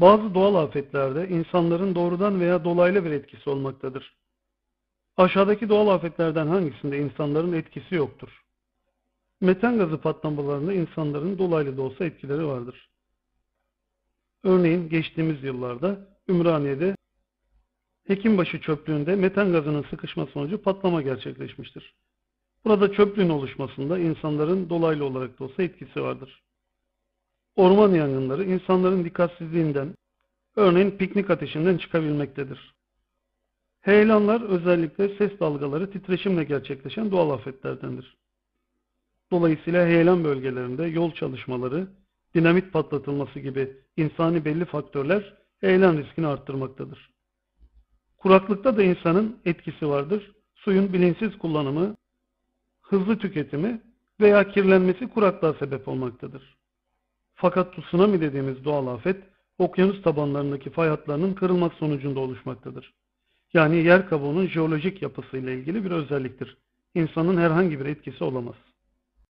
Bazı doğal afetlerde insanların doğrudan veya dolaylı bir etkisi olmaktadır. Aşağıdaki doğal afetlerden hangisinde insanların etkisi yoktur? Metan gazı patlamalarında insanların dolaylı da olsa etkileri vardır. Örneğin geçtiğimiz yıllarda Ümraniye'de Hekimbaşı çöplüğünde metan gazının sıkışma sonucu patlama gerçekleşmiştir. Burada çöplüğün oluşmasında insanların dolaylı olarak da olsa etkisi vardır. Orman yangınları insanların dikkatsizliğinden, örneğin piknik ateşinden çıkabilmektedir. Heyelanlar özellikle ses dalgaları titreşimle gerçekleşen doğal afetlerdendir. Dolayısıyla heyelan bölgelerinde yol çalışmaları, dinamit patlatılması gibi insani belli faktörler heyelan riskini arttırmaktadır. Kuraklıkta da insanın etkisi vardır. Suyun bilinçsiz kullanımı, hızlı tüketimi veya kirlenmesi kuraklığa sebep olmaktadır. Fakat tsunami dediğimiz doğal afet, okyanus tabanlarındaki fay hatlarının kırılması sonucunda oluşmaktadır. Yani yer kabuğunun jeolojik yapısıyla ilgili bir özelliktir. İnsanın herhangi bir etkisi olamaz.